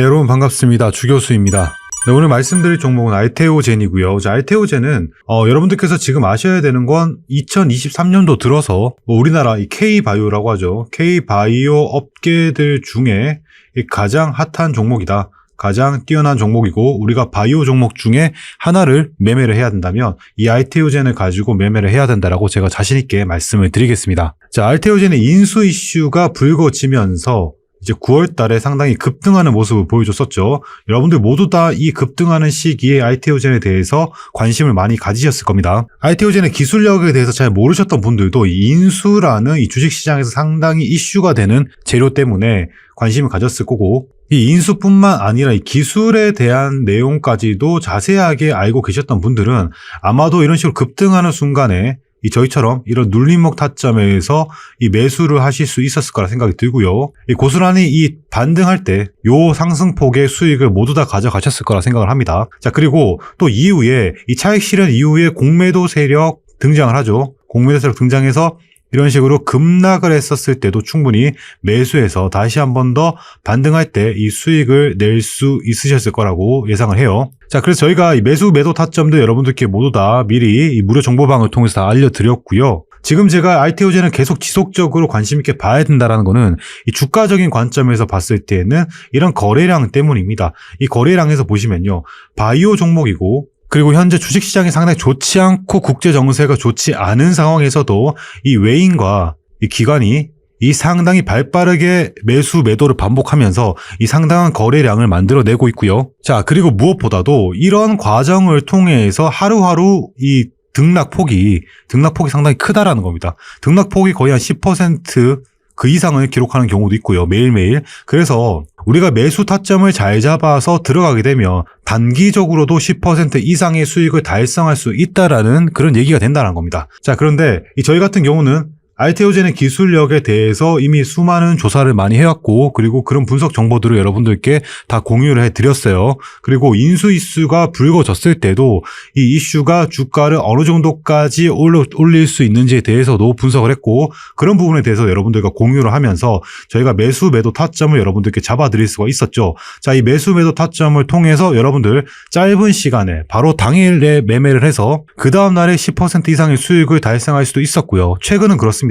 네, 여러분 반갑습니다. 주교수입니다. 네, 오늘 말씀드릴 종목은 알테오젠이고요. 자, 알테오젠은 어, 여러분들께서 지금 아셔야 되는 건 2023년도 들어서 뭐 우리나라 이 K바이오라고 하죠. K바이오 업계들 중에 이 가장 핫한 종목이다. 가장 뛰어난 종목이고 우리가 바이오 종목 중에 하나를 매매를 해야 된다면 이 알테오젠을 가지고 매매를 해야 된다라고 제가 자신 있게 말씀을 드리겠습니다. 자, 알테오젠의 인수 이슈가 불거지면서 이제 9월 달에 상당히 급등하는 모습을 보여줬었죠. 여러분들 모두 다 이 급등하는 시기에 알테오젠에 대해서 관심을 많이 가지셨을 겁니다. 알테오젠의 기술력에 대해서 잘 모르셨던 분들도 이 인수라는 이 주식시장에서 상당히 이슈가 되는 재료 때문에 관심을 가졌을 거고 이 인수뿐만 아니라 이 기술에 대한 내용까지도 자세하게 알고 계셨던 분들은 아마도 이런 식으로 급등하는 순간에 이 저희처럼 이런 눌림목 타점에서 이 매수를 하실 수 있었을 거라 생각이 들고요. 이 고스란히 이 반등할 때 요 상승폭의 수익을 모두 다 가져가셨을 거라 생각을 합니다. 자, 그리고 또 이후에 이 차익 실현 이후에 공매도 세력 등장을 하죠. 공매도 세력 등장해서 이런 식으로 급락을 했었을 때도 충분히 매수해서 다시 한 번 더 반등할 때 이 수익을 낼 수 있으셨을 거라고 예상을 해요. 자, 그래서 저희가 이 매수 매도 타점도 여러분들께 모두 다 미리 이 무료 정보방을 통해서 다 알려드렸고요. 지금 제가 알테오젠을 계속 지속적으로 관심 있게 봐야 된다라는 거는 이 주가적인 관점에서 봤을 때는 이런 거래량 때문입니다. 이 거래량에서 보시면요. 바이오 종목이고 그리고 현재 주식시장이 상당히 좋지 않고 국제 정세가 좋지 않은 상황에서도 이 외인과 이 기관이 이 상당히 발빠르게 매수 매도를 반복하면서 이 상당한 거래량을 만들어내고 있고요. 자, 그리고 무엇보다도 이런 과정을 통해서 하루하루 이 등락폭이 등락폭이 상당히 크다라는 겁니다. 등락폭이 거의 한 10% 그 이상을 기록하는 경우도 있고요. 매일매일. 그래서 우리가 매수 타점을 잘 잡아서 들어가게 되면 단기적으로도 10% 이상의 수익을 달성할 수 있다라는 그런 얘기가 된다는 겁니다. 자, 그런데 이 저희 같은 경우는 알테오젠의 기술력에 대해서 이미 수많은 조사를 많이 해왔고 그리고 그런 분석 정보들을 여러분들께 다 공유를 해드렸어요. 그리고 인수 이슈가 불거졌을 때도 이 이슈가 주가를 어느 정도까지 올릴 수 있는지에 대해서도 분석을 했고 그런 부분에 대해서 여러분들과 공유를 하면서 저희가 매수 매도 타점을 여러분들께 잡아드릴 수가 있었죠. 자, 이 매수 매도 타점을 통해서 여러분들 짧은 시간에 바로 당일에 매매를 해서 그 다음날에 10% 이상의 수익을 달성할 수도 있었고요. 최근은 그렇습니다.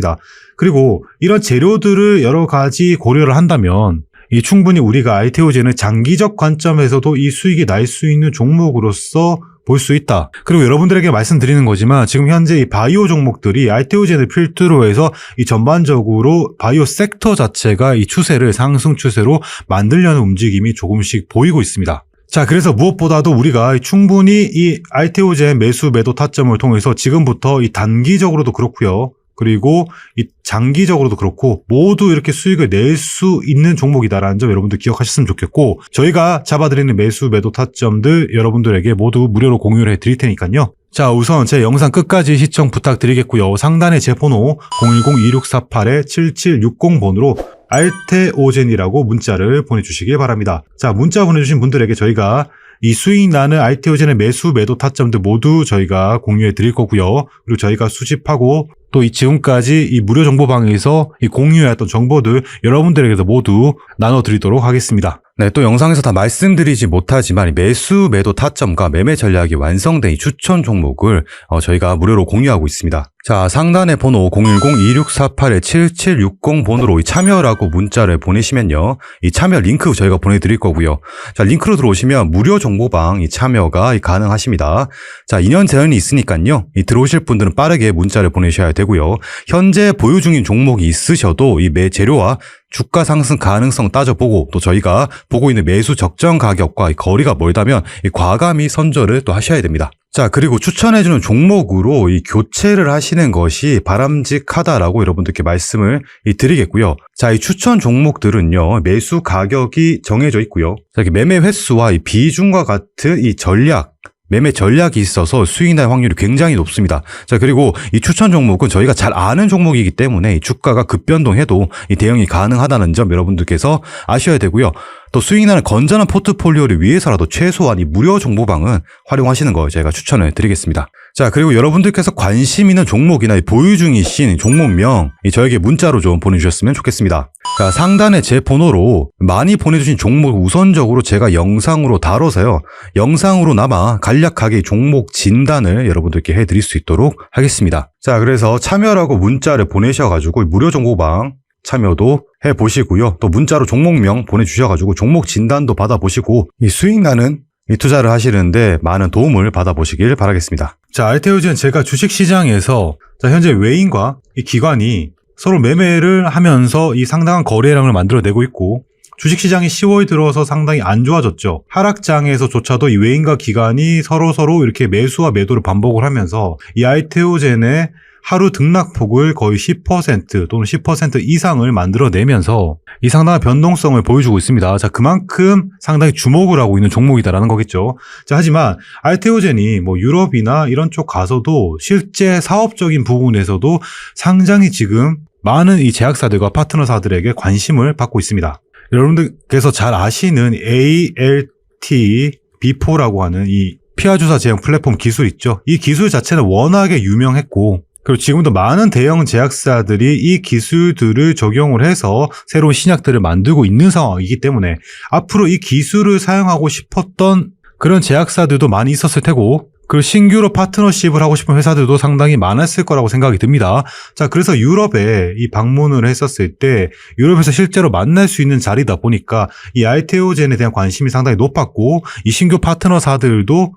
그리고 이런 재료들을 여러 가지 고려를 한다면 이 충분히 우리가 알테오젠은 장기적 관점에서도 이 수익이 날 수 있는 종목으로서 볼 수 있다. 그리고 여러분들에게 말씀드리는 거지만 지금 현재 이 바이오 종목들이 알테오젠을 필두로 해서 이 전반적으로 바이오 섹터 자체가 이 추세를 상승 추세로 만들려는 움직임이 조금씩 보이고 있습니다. 자, 그래서 무엇보다도 우리가 충분히 이 알테오젠 매수 매도 타점을 통해서 지금부터 이 단기적으로도 그렇고요. 그리고 이 장기적으로도 그렇고 모두 이렇게 수익을 낼 수 있는 종목이다라는 점 여러분들 기억하셨으면 좋겠고 저희가 잡아드리는 매수 매도 타점들 여러분들에게 모두 무료로 공유를 해드릴 테니까요. 자 우선 제 영상 끝까지 시청 부탁드리겠고요. 상단에 제 번호 010-2648-7760번으로 알테오젠이라고 문자를 보내주시길 바랍니다. 자 문자 보내주신 분들에게 저희가 이 수익 나는 알테오젠의 매수 매도 타점들 모두 저희가 공유해 드릴 거고요. 그리고 저희가 수집하고 또 이 지금까지 이 무료 정보방에서 이 공유했던 정보들 여러분들에게도 모두 나눠 드리도록 하겠습니다. 네, 또 영상에서 다 말씀드리지 못하지만 이 매수 매도 타점과 매매 전략이 완성된 이 추천 종목을 어, 저희가 무료로 공유하고 있습니다. 자, 상단의 번호 010-2648-7760번으로 이 참여라고 문자를 보내시면요. 이 참여 링크 저희가 보내드릴 거고요. 자, 링크로 들어오시면 무료 정보방 이 참여가 이 가능하십니다. 자, 2년 제한이 있으니까요. 이 들어오실 분들은 빠르게 문자를 보내셔야 되고요. 현재 보유 중인 종목이 있으셔도 이 매 재료와 주가 상승 가능성 따져보고 또 저희가 보고 있는 매수 적정 가격과 이 거리가 멀다면 이 과감히 선절을 또 하셔야 됩니다. 자, 그리고 추천해주는 종목으로 이 교체를 하시는 것이 바람직하다라고 여러분들께 말씀을 이 드리겠고요. 자, 이 추천 종목들은요, 매수 가격이 정해져 있고요. 자, 이렇게 매매 횟수와 이 비중과 같은 이 전략, 매매 전략이 있어서 수익 날 확률이 굉장히 높습니다. 자, 그리고 이 추천 종목은 저희가 잘 아는 종목이기 때문에 이 주가가 급변동해도 이 대응이 가능하다는 점 여러분들께서 아셔야 되고요. 또 수익 나는 건전한 포트폴리오를 위해서라도 최소한 이 무료 정보방은 활용하시는 걸 제가 추천을 드리겠습니다. 자, 그리고 여러분들께서 관심 있는 종목이나 이 보유 중이신 종목명 이 저에게 문자로 좀 보내주셨으면 좋겠습니다. 자, 상단에 제 번호로 많이 보내주신 종목 우선적으로 제가 영상으로 다뤄서요. 영상으로나마 간략하게 종목 진단을 여러분들께 해드릴 수 있도록 하겠습니다. 자, 그래서 참여라고 문자를 보내셔가지고 무료 정보방 참여도 해보시고요. 또 문자로 종목명 보내주셔가지고 종목 진단도 받아보시고 이 수익 나는 이 투자를 하시는데 많은 도움을 받아보시길 바라겠습니다. 자, 알테오젠 제가 주식시장에서 자, 현재 외인과 이 기관이 서로 매매를 하면서 이 상당한 거래량을 만들어내고 있고 주식시장이 10월 들어서 상당히 안 좋아졌죠. 하락장에서조차도 이 외인과 기관이 서로 서로 이렇게 매수와 매도를 반복을 하면서 이 알테오젠의 하루 등락폭을 거의 10% 또는 10% 이상을 만들어내면서 이 상당한 변동성을 보여주고 있습니다. 자, 그만큼 상당히 주목을 하고 있는 종목이다라는 거겠죠. 자, 하지만 알테오젠이 뭐 유럽이나 이런 쪽 가서도 실제 사업적인 부분에서도 상당히 지금 많은 이 제약사들과 파트너사들에게 관심을 받고 있습니다. 여러분들께서 잘 아시는 ALT B4라고 하는 이 피하주사 제형 플랫폼 기술 있죠. 이 기술 자체는 워낙에 유명했고 그리고 지금도 많은 대형 제약사들이 이 기술들을 적용을 해서 새로운 신약들을 만들고 있는 상황이기 때문에 앞으로 이 기술을 사용하고 싶었던 그런 제약사들도 많이 있었을 테고 그리고 신규로 파트너십을 하고 싶은 회사들도 상당히 많았을 거라고 생각이 듭니다. 자, 그래서 유럽에 이 방문을 했었을 때 유럽에서 실제로 만날 수 있는 자리다 보니까 이 알테오젠에 대한 관심이 상당히 높았고 이 신규 파트너사들도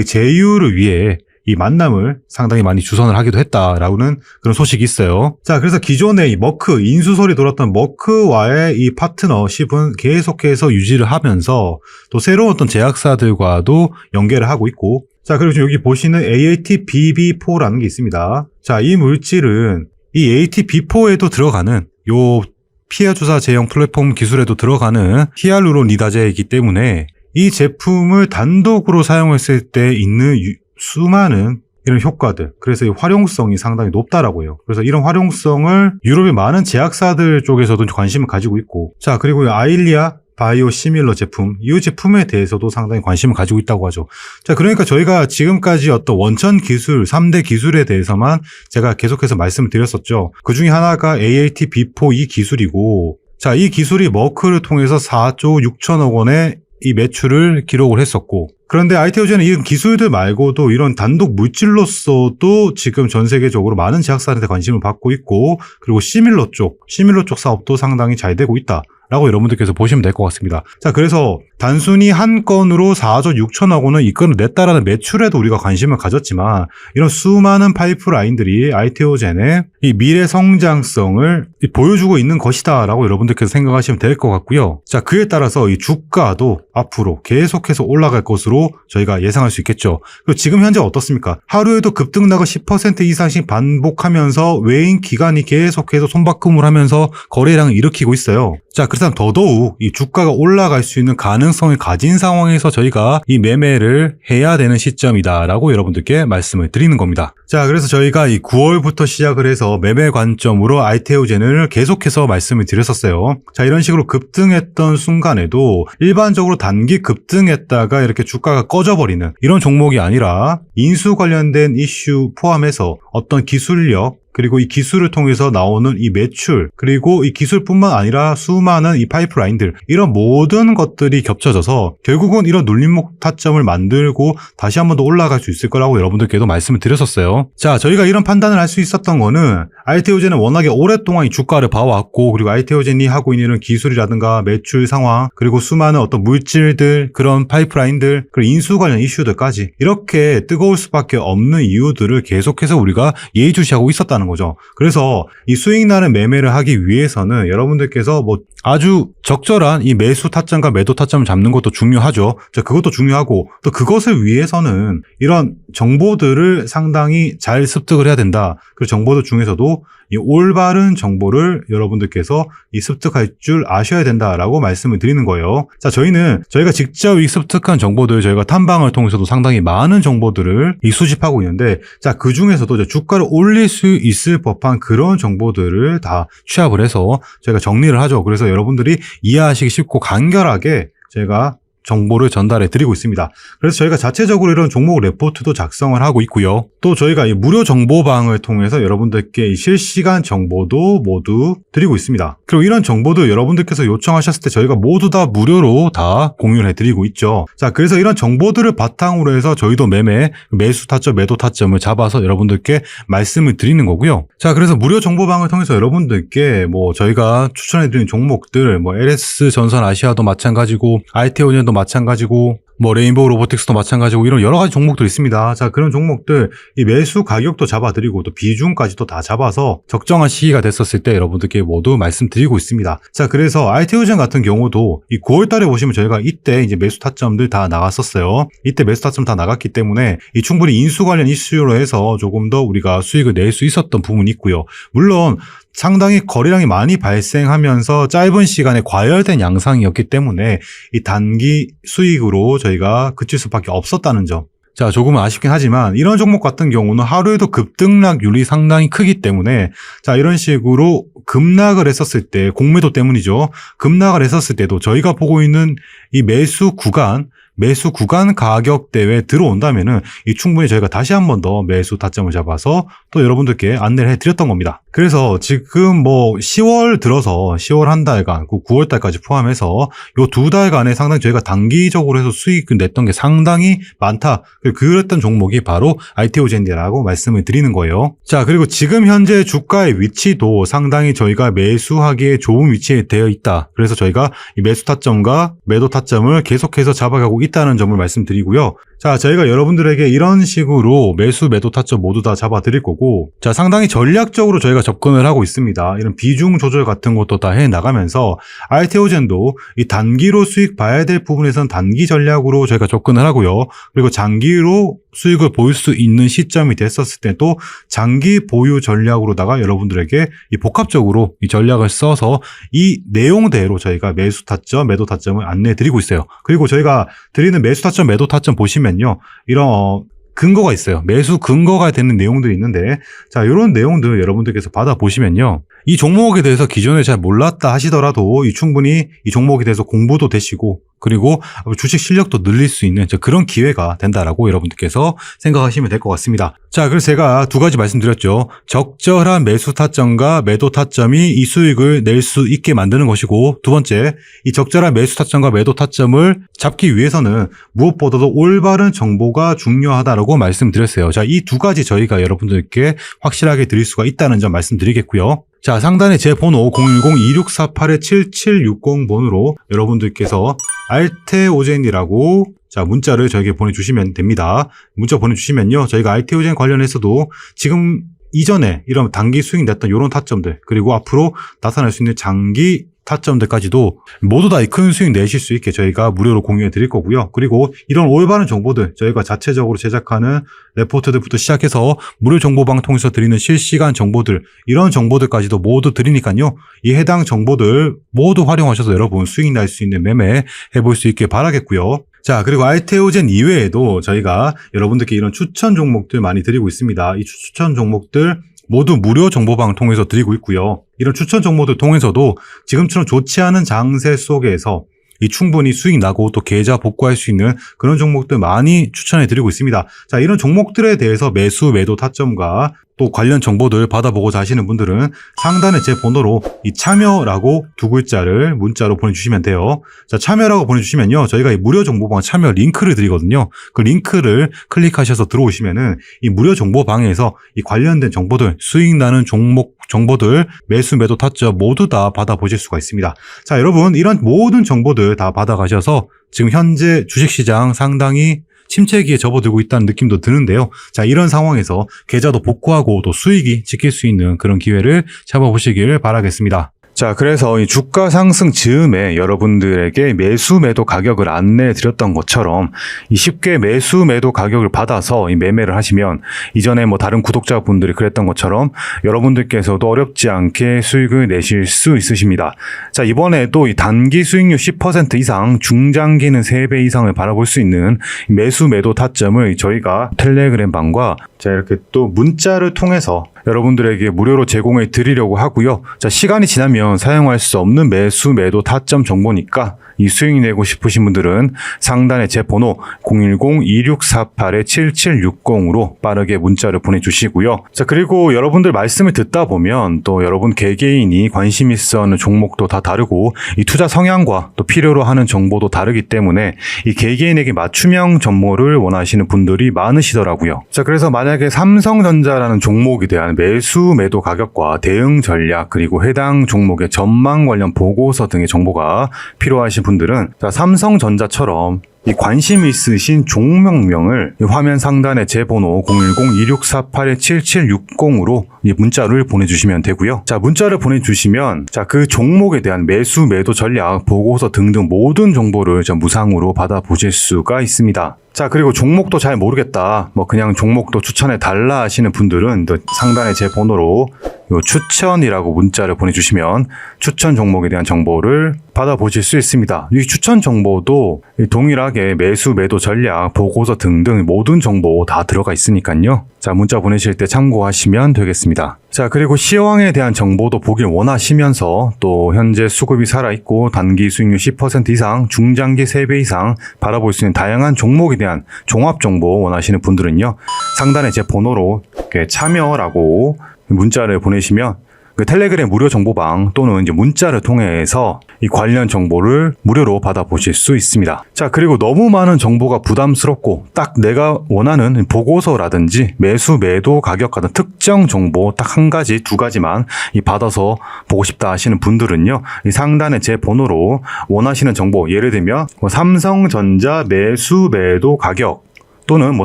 이 제휴를 위해 이 만남을 상당히 많이 주선을 하기도 했다라고는 그런 소식이 있어요. 자, 그래서 기존에 이 머크, 인수설이 돌았던 머크와의 이 파트너십은 계속해서 유지를 하면서 또 새로운 어떤 제약사들과도 연계를 하고 있고 자, 그리고 지금 여기 보시는 AAT-BB4라는 게 있습니다. 자, 이 물질은 이 AT-B4에도 들어가는 요 피하 주사 제형 플랫폼 기술에도 들어가는 히알루론이다제이기 때문에 이 제품을 단독으로 사용했을 때 있는 유- 수많은 이런 효과들, 그래서 이 활용성이 상당히 높다라고 해요. 그래서 이런 활용성을 유럽의 많은 제약사들 쪽에서도 관심을 가지고 있고, 자, 그리고 이 아일리아 바이오 시밀러 제품, 이 제품에 대해서도 상당히 관심을 가지고 있다고 하죠. 자, 그러니까 저희가 지금까지 어떤 원천 기술, 3대 기술에 대해서만 제가 계속해서 말씀을 드렸었죠. 그 중에 하나가 ALT B4 이 기술이고, 자, 이 기술이 머크를 통해서 4조 6천억 원의 이 매출을 기록을 했었고, 그런데 아이테오젠은 이런 기술들 말고도 이런 단독 물질로서도 지금 전 세계적으로 많은 제약사한테 관심을 받고 있고, 그리고 시밀러 쪽, 시밀러 쪽 사업도 상당히 잘 되고 있다. 라고 여러분들께서 보시면 될 것 같습니다. 자, 그래서 단순히 한 건으로 4조 6천억 원을 이끌어 냈다라는 매출에도 우리가 관심을 가졌지만 이런 수많은 파이프라인들이 아이테오젠의 이 미래 성장성을 보여주고 있는 것이다라고 여러분들께서 생각하시면 될 것 같고요. 자, 그에 따라서 이 주가도 앞으로 계속해서 올라갈 것으로 저희가 예상할 수 있겠죠. 그리고 지금 현재 어떻습니까? 하루에도 급등락을 10% 이상씩 반복하면서 외인 기관이 계속해서 손바꿈을 하면서 거래량을 일으키고 있어요. 자, 그렇다면 더더욱 이 주가가 올라갈 수 있는 가능성을 가진 상황에서 저희가 이 매매를 해야 되는 시점이다라고 여러분들께 말씀을 드리는 겁니다. 자, 그래서 저희가 이 9월부터 시작을 해서 매매 관점으로 아이테오젠을 계속해서 말씀을 드렸었어요. 자, 이런 식으로 급등했던 순간에도 일반적으로 단기 급등했다가 이렇게 주가가 꺼져버리는 이런 종목이 아니라 인수 관련된 이슈 포함해서 어떤 기술력 그리고 이 기술을 통해서 나오는 이 매출, 그리고 이 기술뿐만 아니라 수많은 이 파이프라인들, 이런 모든 것들이 겹쳐져서 결국은 이런 눌림목 타점을 만들고 다시 한 번 더 올라갈 수 있을 거라고 여러분들께도 말씀을 드렸었어요. 자, 저희가 이런 판단을 할 수 있었던 거는 알테오젠은 워낙에 오랫동안 이 주가를 봐왔고, 그리고 알테오젠이 하고 있는 이런 기술이라든가 매출 상황, 그리고 수많은 어떤 물질들, 그런 파이프라인들, 그리고 인수 관련 이슈들까지 이렇게 뜨거울 수밖에 없는 이유들을 계속해서 우리가 예의주시하고 있었다는 거죠. 그래서 이 수익 나는 매매를 하기 위해서는 여러분들께서 뭐 아주 적절한 이 매수 타점과 매도 타점을 잡는 것도 중요하죠. 자, 그것도 중요하고 또 그것을 위해서는 이런 정보들을 상당히 잘 습득을 해야 된다. 그 정보들 중에서도 이 올바른 정보를 여러분들께서 이 습득할 줄 아셔야 된다라고 말씀을 드리는 거예요. 자, 저희는 저희가 직접 이 습득한 정보들 저희가 탐방을 통해서도 상당히 많은 정보들을 이 수집하고 있는데 자, 그 중에서도 주가를 올릴 수 있을 법한 그런 정보들을 다 취합을 해서 저희가 정리를 하죠. 그래서 여러분들이 이해하시기 쉽고 간결하게 제가 정보를 전달해 드리고 있습니다. 그래서 저희가 자체적으로 이런 종목 레포트도 작성을 하고 있고요. 또 저희가 이 무료 정보방을 통해서 여러분들께 이 실시간 정보도 모두 드리고 있습니다. 그리고 이런 정보도 여러분들께서 요청하셨을 때 저희가 모두 다 무료로 다 공유를 해드리고 있죠. 자, 그래서 이런 정보들을 바탕으로 해서 저희도 매매, 매수 타점, 매도 타점을 잡아서 여러분들께 말씀을 드리는 거고요. 자, 그래서 무료 정보방을 통해서 여러분들께 뭐 저희가 추천해 드리는 종목들, 뭐 LS 전선 아시아도 마찬가지고, IT오년도 마찬가지고, 뭐 레인보우 로보틱스도 마찬가지고 이런 여러 가지 종목들 있습니다. 자 그런 종목들 이 매수 가격도 잡아드리고 또 비중까지도 다 잡아서 적정한 시기가 됐었을 때 여러분들께 모두 말씀드리고 있습니다. 자 그래서 IT오젠 같은 경우도 이 9월달에 보시면 저희가 이때 이제 매수 타점들 다 나갔었어요. 이때 매수 타점 다 나갔기 때문에 이 충분히 인수 관련 이슈로 해서 조금 더 우리가 수익을 낼 수 있었던 부분이 있고요. 물론 상당히 거래량이 많이 발생하면서 짧은 시간에 과열된 양상이었기 때문에 이 단기 수익으로 저희가 그칠 수밖에 없었다는 점. 자, 조금은 아쉽긴 하지만 이런 종목 같은 경우는 하루에도 급등락률이 상당히 크기 때문에 자, 이런 식으로 급락을 했었을 때 공매도 때문이죠. 급락을 했었을 때도 저희가 보고 있는 이 매수 구간 매수 구간 가격대에 들어온다면은 이 충분히 저희가 다시 한 번 더 매수 타점을 잡아서 또 여러분들께 안내를 해드렸던 겁니다. 그래서 지금 뭐 10월 들어서 10월 한 달간, 9월 달까지 포함해서 요 두 달간에 상당히 저희가 단기적으로 해서 수익을 냈던 게 상당히 많다. 그랬던 종목이 바로 IT오젠디라고 말씀을 드리는 거예요. 자, 그리고 지금 현재 주가의 위치도 상당히 저희가 매수하기에 좋은 위치에 되어 있다. 그래서 저희가 이 매수 타점과 매도 타점을 계속해서 잡아가고 있다 는 점을 말씀드리고요. 자, 저희가 여러분들에게 이런 식으로 매수, 매도 타점 모두 다 잡아 드릴 거고, 자, 상당히 전략적으로 저희가 접근을 하고 있습니다. 이런 비중 조절 같은 것도 다 해 나가면서, 알테오젠도 이 단기로 수익 봐야 될 부분에선 단기 전략으로 저희가 접근을 하고요. 그리고 장기로 수익을 보일 수 있는 시점이 됐었을 때 또 장기 보유 전략으로다가 여러분들에게 이 복합적으로 이 전략을 써서 이 내용대로 저희가 매수 타점, 매도 타점을 안내해 드리고 있어요. 그리고 저희가 드리는 매수 타점, 매도 타점 보시면요. 이런 어, 근거가 있어요. 매수 근거가 되는 내용들이 있는데, 자, 이런 내용들 여러분들께서 받아보시면요. 이 종목에 대해서 기존에 잘 몰랐다 하시더라도 이 충분히 이 종목에 대해서 공부도 되시고, 그리고 주식 실력도 늘릴 수 있는 그런 기회가 된다라고 여러분들께서 생각하시면 될 것 같습니다. 자, 그래서 제가 두 가지 말씀드렸죠. 적절한 매수 타점과 매도 타점이 이 수익을 낼 수 있게 만드는 것이고, 두 번째, 이 적절한 매수 타점과 매도 타점을 잡기 위해서는 무엇보다도 올바른 정보가 중요하다라고 말씀드렸어요. 자, 이 두 가지 저희가 여러분들께 확실하게 드릴 수가 있다는 점 말씀드리겠고요. 자, 상단에 제 번호 010-2648-7760번으로 여러분들께서 알테오젠이라고 자, 문자를 저에게 보내주시면 됩니다. 문자 보내주시면요. 저희가 알테오젠 관련해서도 지금 이전에 이런 단기 수익 냈던 이런 타점들, 그리고 앞으로 나타날 수 있는 장기 타점들까지도 모두 다큰 수익 내실 수 있게 저희가 무료로 공유해 드릴 거고요. 그리고 이런 올바른 정보들 저희가 자체적으로 제작하는 레포트들부터 시작해서 무료 정보방 통해서 드리는 실시간 정보들 이런 정보들까지도 모두 드리니까요. 이 해당 정보들 모두 활용하셔서 여러분 수익 날 수 있는 매매 해볼 수 있게 바라겠고요. 자, 그리고 알테오젠 이외에도 저희가 여러분들께 이런 추천 종목들 많이 드리고 있습니다. 이 추천 종목들 모두 무료 정보방을 통해서 드리고 있고요. 이런 추천 정보들 통해서도 지금처럼 좋지 않은 장세 속에서 이 충분히 수익 나고 또 계좌 복구할 수 있는 그런 종목들 많이 추천해 드리고 있습니다. 자, 이런 종목들에 대해서 매수, 매도 타점과 또 관련 정보들 받아보고자 하시는 분들은 상단에 제 번호로 이 참여라고 두 글자를 문자로 보내주시면 돼요. 자, 참여라고 보내주시면요. 저희가 이 무료 정보방 참여 링크를 드리거든요. 그 링크를 클릭하셔서 들어오시면은 이 무료 정보방에서 이 관련된 정보들, 수익 나는 종목 정보들, 매수, 매도 타점 모두 다 받아보실 수가 있습니다. 자, 여러분, 이런 모든 정보들 다 받아가셔서 지금 현재 주식시장 상당히 침체기에 접어들고 있다는 느낌도 드는데요. 자, 이런 상황에서 계좌도 복구하고 또 수익이 지킬 수 있는 그런 기회를 잡아보시길 바라겠습니다. 자, 그래서 이 주가 상승 즈음에 여러분들에게 매수 매도 가격을 안내해 드렸던 것처럼 이 쉽게 매수 매도 가격을 받아서 이 매매를 하시면 이전에 뭐 다른 구독자분들이 그랬던 것처럼 여러분들께서도 어렵지 않게 수익을 내실 수 있으십니다. 자, 이번에도 이 단기 수익률 10% 이상, 중장기는 3배 이상을 바라볼 수 있는 이 매수 매도 타점을 저희가 텔레그램 방과 자, 이렇게 또 문자를 통해서 여러분들에게 무료로 제공해 드리려고 하고요. 자, 시간이 지나면 사용할 수 없는 매수 매도 타점 정보니까 이 수익 내고 싶으신 분들은 상단에 제 번호 010-2648-7760으로 빠르게 문자를 보내주시고요. 자, 그리고 여러분들 말씀을 듣다 보면 또 여러분 개개인이 관심 있어 하는 종목도 다 다르고 이 투자 성향과 또 필요로 하는 정보도 다르기 때문에 이 개개인에게 맞춤형 정보를 원하시는 분들이 많으시더라고요. 자, 그래서 만약에 삼성전자라는 종목에 대한 매수 매도 가격과 대응 전략 그리고 해당 종목의 전망 관련 보고서 등의 정보가 필요하신 분들 은 자, 삼성전자처럼 이 관심 있으신 종목명을 이 화면 상단에 제 번호 010-2648-7760으로 이 문자를 보내주시면 되고요. 자, 문자를 보내주시면 자, 그 종목에 대한 매수, 매도 전략, 보고서 등등 모든 정보를 저 무상으로 받아보실 수가 있습니다. 자, 그리고 종목도 잘 모르겠다. 뭐 그냥 종목도 추천해 달라 하시는 분들은 또 상단에 제 번호로 요 추천이라고 문자를 보내주시면 추천 종목에 대한 정보를 받아보실 수 있습니다. 이 추천 정보도 이 동일하게 매수, 매도 전략, 보고서 등등 모든 정보 다 들어가 있으니까요. 자, 문자 보내실 때 참고하시면 되겠습니다. 자, 그리고 시황에 대한 정보도 보길 원하시면서 또 현재 수급이 살아있고 단기 수익률 10% 이상, 중장기 3배 이상 바라볼 수 있는 다양한 종목에 대한 종합 정보 원하시는 분들은요. 상단에 제 번호로 참여라고 문자를 보내시면 그 텔레그램 무료 정보방 또는 이제 문자를 통해서 이 관련 정보를 무료로 받아보실 수 있습니다. 자, 그리고 너무 많은 정보가 부담스럽고 딱 내가 원하는 보고서라든지 매수, 매도 가격 같은 특정 정보 딱 한 가지, 두 가지만 이 받아서 보고 싶다 하시는 분들은요. 이 상단에 제 번호로 원하시는 정보, 예를 들면 뭐 삼성전자 매수, 매도 가격 또는 뭐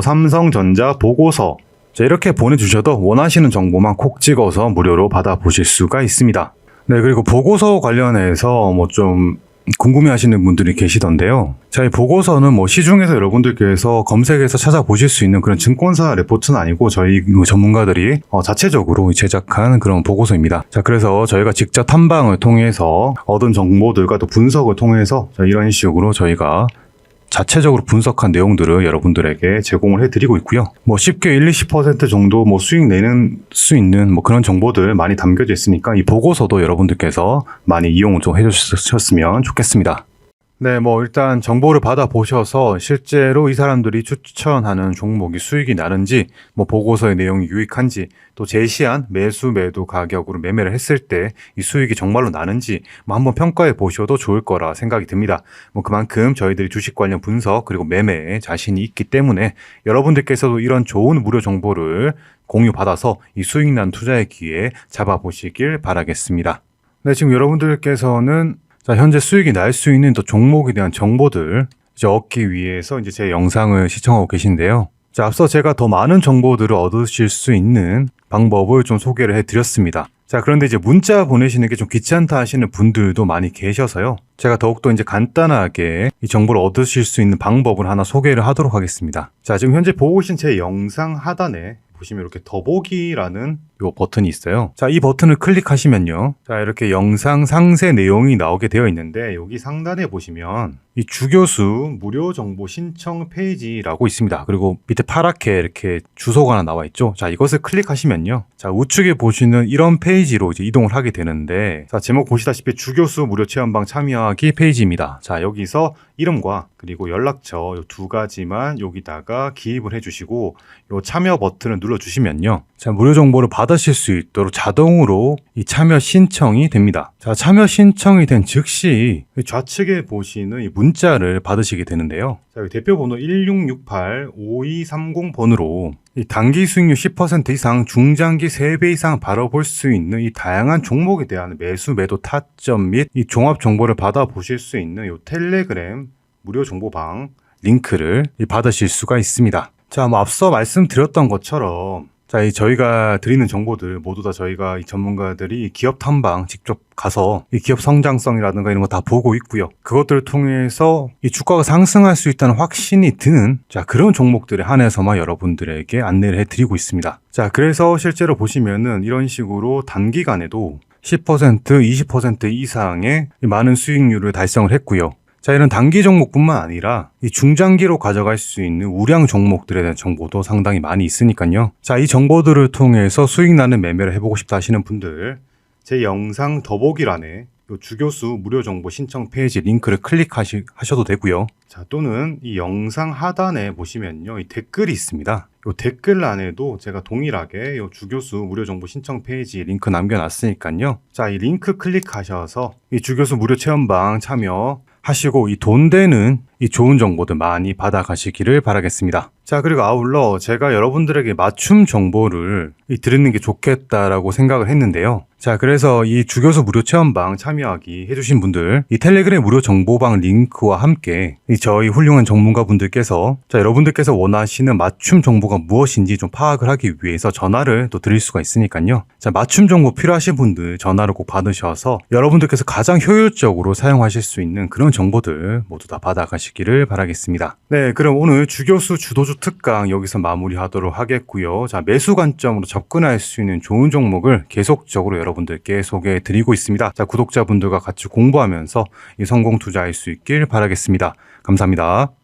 삼성전자 보고서 자, 이렇게 보내주셔도 원하시는 정보만 콕 찍어서 무료로 받아보실 수가 있습니다. 네, 그리고 보고서 관련해서 뭐좀 궁금해 하시는 분들이 계시던데요. 자, 이 보고서는 뭐 시중에서 여러분들께서 검색해서 찾아보실 수 있는 그런 증권사 레포트는 아니고 저희 전문가들이 어, 자체적으로 제작한 그런 보고서입니다. 자, 그래서 저희가 직접 탐방을 통해서 얻은 정보들과 또 분석을 통해서 자, 이런 식으로 저희가 자체적으로 분석한 내용들을 여러분들에게 제공을 해드리고 있고요. 뭐 쉽게 1, 20% 정도 뭐 수익 내는 수 있는 뭐 그런 정보들 많이 담겨져 있으니까 이 보고서도 여러분들께서 많이 이용 좀 해주셨으면 좋겠습니다. 네, 뭐 일단 정보를 받아 보셔서 실제로 이 사람들이 추천하는 종목이 수익이 나는지, 뭐 보고서의 내용이 유익한지, 또 제시한 매수 매도 가격으로 매매를 했을 때 이 수익이 정말로 나는지 뭐 한번 평가해 보셔도 좋을 거라 생각이 듭니다. 뭐 그만큼 저희들이 주식 관련 분석 그리고 매매에 자신이 있기 때문에 여러분들께서도 이런 좋은 무료 정보를 공유 받아서 이 수익 난 투자의 기회 잡아 보시길 바라겠습니다. 네, 지금 여러분들께서는 자, 현재 수익이 날 수 있는 또 종목에 대한 정보들 이제 얻기 위해서 이제 제 영상을 시청하고 계신데요. 자, 앞서 제가 더 많은 정보들을 얻으실 수 있는 방법을 좀 소개를 해 드렸습니다. 자, 그런데 이제 문자 보내시는 게 좀 귀찮다 하시는 분들도 많이 계셔서요. 제가 더욱더 이제 간단하게 이 정보를 얻으실 수 있는 방법을 하나 소개를 하도록 하겠습니다. 자, 지금 현재 보고 계신 제 영상 하단에 보시면 이렇게 더보기라는 요 버튼이 있어요. 자, 이 버튼을 클릭하시면요. 자, 이렇게 영상 상세 내용이 나오게 되어 있는데 여기 상단에 보시면 이 주교수 무료 정보 신청 페이지라고 있습니다. 그리고 밑에 파랗게 이렇게 주소가 하나 나와 있죠. 자, 이것을 클릭하시면요. 자, 우측에 보시는 이런 페이지로 이제 이동을 하게 되는데 자, 제목 보시다시피 주교수 무료 체험방 참여하기 페이지입니다. 자, 여기서 이름과 그리고 연락처 요두 가지만 여기다가 기입을 해 주시고 요 참여 버튼을 눌러 주시면요. 자, 무료 정보를 받 으실 수 있도록 자동으로 이 참여 신청이 됩니다. 자, 참여 신청이 된 즉시 좌측에 보시는 이 문자를 받으시게 되는데요. 자, 대표 번호 1668-5230번으로 이 단기 수익률 10% 이상, 중장기 3배 이상 바라볼 수 있는 이 다양한 종목에 대한 매수, 매도 타점 및 이 종합 정보를 받아보실 수 있는 이 텔레그램 무료 정보방 링크를 이 받으실 수가 있습니다. 자, 뭐 앞서 말씀드렸던 것처럼 자, 이 저희가 드리는 정보들 모두 다 저희가 이 전문가들이 기업 탐방 직접 가서 이 기업 성장성이라든가 이런 거 다 보고 있고요. 그것들을 통해서 이 주가가 상승할 수 있다는 확신이 드는 자, 그런 종목들에 한해서만 여러분들에게 안내를 해 드리고 있습니다. 자, 그래서 실제로 보시면은 이런 식으로 단기간에도 10%, 20% 이상의 이 많은 수익률을 달성을 했고요. 자, 이런 단기 종목뿐만 아니라 이 중장기로 가져갈 수 있는 우량 종목들에 대한 정보도 상당히 많이 있으니까요. 자, 이 정보들을 통해서 수익 나는 매매를 해보고 싶다 하시는 분들, 제 영상 더보기란에 요 주교수 무료 정보 신청 페이지 링크를 클릭하셔도 되고요. 자, 또는 이 영상 하단에 보시면요. 이 댓글이 있습니다. 요 댓글란에도 제가 동일하게 요 주교수 무료 정보 신청 페이지 링크 남겨놨으니까요. 자, 이 링크 클릭하셔서 이 주교수 무료 체험방 참여 하시고 이 돈 되는 이 좋은 정보들 많이 받아가시기를 바라겠습니다. 자, 그리고 아울러 제가 여러분들에게 맞춤 정보를 이 드리는 게 좋겠다라고 생각을 했는데요. 자, 그래서 이 주교수 무료 체험방 참여하기 해주신 분들, 이 텔레그램 무료 정보방 링크와 함께 이 저희 훌륭한 전문가 분들께서 자, 여러분들께서 원하시는 맞춤 정보가 무엇인지 좀 파악을 하기 위해서 전화를 또 드릴 수가 있으니까요. 자, 맞춤 정보 필요하신 분들 전화를 꼭 받으셔서 여러분들께서 가장 효율적으로 사용하실 수 있는 그런 정보들 모두 다 받아가 시기를 바라겠습니다. 네, 그럼 오늘 주교수 주도주 특강 여기서 마무리하도록 하겠고요. 자, 매수 관점으로 접근할 수 있는 좋은 종목을 계속적으로 여러분들께 소개해 드리고 있습니다. 자, 구독자분들과 같이 공부하면서 이 성공 투자할 수 있길 바라겠습니다. 감사합니다.